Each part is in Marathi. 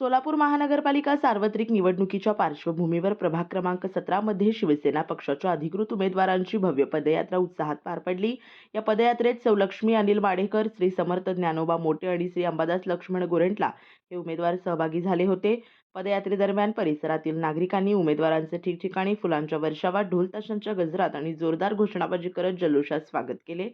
सोलापूर महानगरपालिका सार्वत्रिक निवडणुकीच्या पार्श्वभूमीवर प्रभाग क्रमांक सतरामध्ये शिवसेना पक्षाच्या अधिकृत उमेदवारांची भव्य पदयात्रा उत्साहात पार पडली. या पदयात्रेत सौलक्ष्मी अनिल वाडेकर श्री समर्थ ज्ञानोबा मोटे आणि श्री अंबादास लक्ष्मण गोरेंटला हे उमेदवार सहभागी झाले होते. पदयात्रेदरम्यान परिसरातील नागरिकांनी उमेदवारांचे ठिकठिकाणी फुलांच्या वर्षावात ढोलताशांच्या गजरात आणि जोरदार घोषणाबाजी करत जल्लोषात स्वागत केले.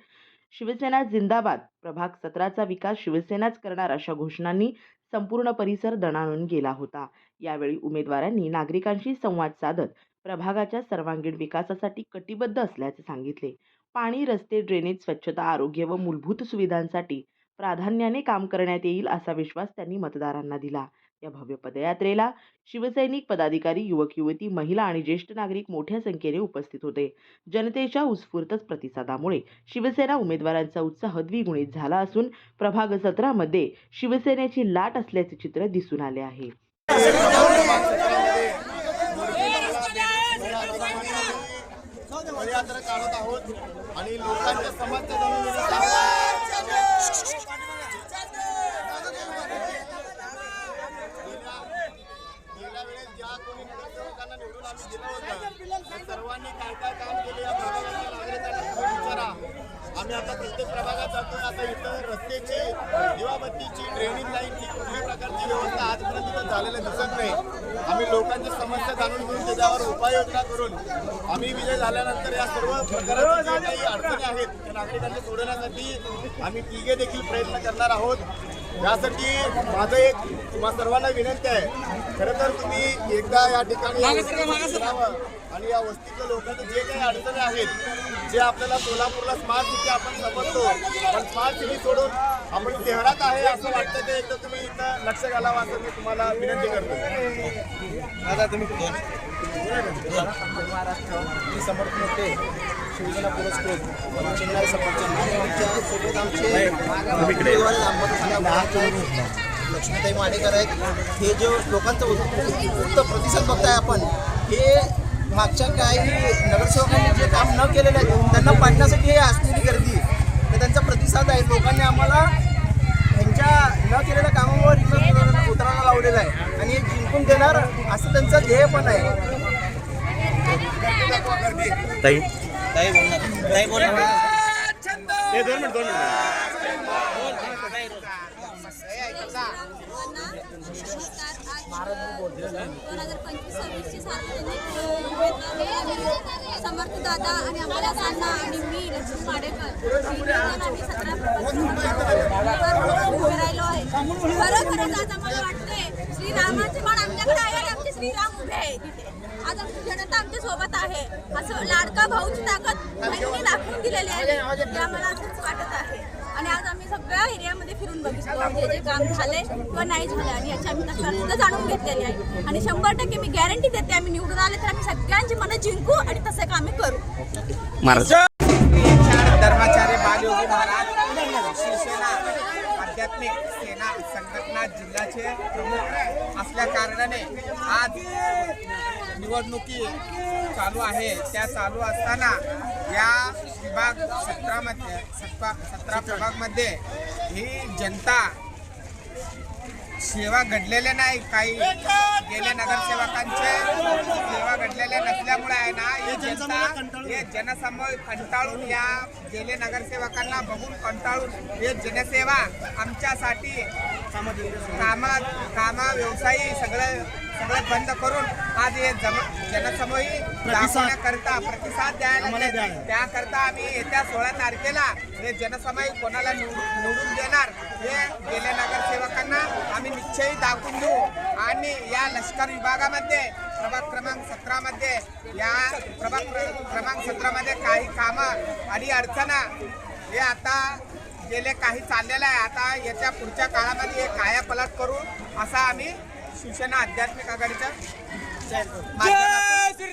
शिवसेना जिंदाबाद. प्रभाग सतराचा विकास शिवसेनाच करणार अशा घोषणांनी संपूर्ण परिसर दणाणून गेला होता. यावेळी उमेदवारांनी नागरिकांशी संवाद साधत प्रभागाच्या सर्वांगीण विकासासाठी कटिबद्ध असल्याचे सांगितले. पाणी रस्ते ड्रेनेज स्वच्छता आरोग्य व मूलभूत सुविधांसाठी प्राधान्याने काम करण्यात येईल असा विश्वास त्यांनी मतदारांना दिला. या भव्य पदयात्रेला शिवसैनिक पदाधिकारी युवक युवती महिला आणि ज्येष्ठ नागरिक मोठ्या संख्येने उपस्थित होते. जनतेच्या उत्स्फूर्त प्रतिसादामुळे शिवसेना उमेदवारांचा उत्साह द्विगुणित झाला असून प्रभाग सत्रामध्ये शिवसेनेची लाट असल्याचे चित्र दिसून आले आहे. आणि लोकांच्या समस्या जाणून घेण्याचा गेल्या वेळेस निवडून आम्ही दिलं होतं सर्वांनी काय काय काम केले या प्रभागाच्या नागरिकांना विचारा आम्ही आता प्रत्येक प्रभागात जातो आता इथं रस्त्याची दिवाबत्तीची ड्रेनेज लाईनची कुठल्याही प्रकारची व्यवस्था आजपर्यंत इथं झालेलं दिसत नाही आम्ही लोकांच्या समस्या जाणून घेऊन त्याच्यावर उपाययोजना करून आम्ही विजय झाल्यानंतर या सर्व प्रकारच्या काही अडचणी आहेत त्या नागरिकांना सोडवण्यासाठी आम्ही तिघे देखील प्रयत्न करणार आहोत. यासाठी माझं एक तुम्हा सर्वांना विनंती आहे. खरं तर तुम्ही एकदा या ठिकाणी आणि या वस्तीतल्या लोकांचे जे काही अडचणी आहेत जे आपल्याला सोलापूरला स्मार्ट सिटी आपण समजतो पण स्मार्ट सिटी सोडून आपण शहरात आहे असं वाटतं ते एकदा तुम्ही इथं लक्ष घालावं असं मी तुम्हाला विनंती करतो. दादा तुम्ही मी समर्थ मोठे शिवसेना पुरस्कृत. चिन्हारी सफरचंद सोबत आमचे लक्ष्मीताई माडेकर आहेत. हे जे लोकांचा उत्स्फूर्त प्रतिसाद बघताय आपण हे मागच्या काही नगरसेवकांनी जे काम न केलेलं आहे त्यांना पाडण्यासाठी हे असलेली गर्दी तर त्यांचा प्रतिसाद आहे. लोकांनी आम्हाला त्यांच्या न केलेल्या कामावर इथं उतरायला लावलेलं आहे. आणि हे जिंकून देणार असं त्यांचं ध्येय पण आहे. ताई. ताई बोलणार ताई बोलणार हे दोन मिनिट दोन मिनिट. दोन हजार पंचवीस सव्वीसची सार्वजनिक समर्थ दादा आणि आम्हाला आणि मी लक्ष्मी माडेकर आम्ही सतरा उभे राहिलो आहे. खरोखरच आज आम्हाला वाटते श्रीरामाचे आमच्याकडे आहे आणि आमचे श्रीराम उभे आहे आज आमची जनता आमच्यासोबत आहे. असं लाडका भाऊची ताकद दाखवून दिलेली आहे. आम्हाला असंच वाटत आहे आणि आज आम्ही सगळ्या एरियामध्ये फिरून बघितलं जे जे काम झाले किंवा नाही झाले आणि याची आम्ही तक्रार सुद्धा जाणून घेतलेली आहे. आणि शंभर टक्के मी गॅरंटी देते आम्ही निवडून आले तर आम्ही सगळ्यांची मनं जिंकू आणि तसे कामे करू. महाराज. धर्माचार्य बालयोगी महाराज शिवसेना आध्यात्मिक सेना संघटना जिल्ह्याचे प्रमुख असल्या कारणाने आज निवडणुकी चालू आहे. त्या चालू असताना या विभाग सतरामध्ये सतरा सतरा प्रभागमध्ये ही जनता सेवा घडलेल्या नाही. काही गेल्या नगरसेवकांचे सेवा घडलेल्या नसल्यामुळे आहे ना ही जनता हे जनसमोर कंटाळून या गेले नगरसेवकांना बघून कंटाळून हे जनसेवा आमच्यासाठी कामा कामा व्यवसायी सगळं सगळं बंद करून आज हे जम जनसमोही दाखवण्याकरता प्रतिसाद द्यायला. त्याकरता आम्ही येत्या सोळा तारखेला हे जनसमय कोणाला निवडून देणार हे गेल्या नगरसेवकांना आम्ही निश्चयी दाखवून देऊ. आणि या लष्कर विभागामध्ये प्रभाग क्रमांक सतरामध्ये या प्रभाग क्र- क्रमांक सतरामध्ये काही कामं आणि अडचणा हे आता गेले काही चाललेलं आहे. आता याच्या पुढच्या काळामध्ये हे कायापलट करू असा आम्ही शिवसेना आध्यात्मिक आघाडीच्या माध्यमातून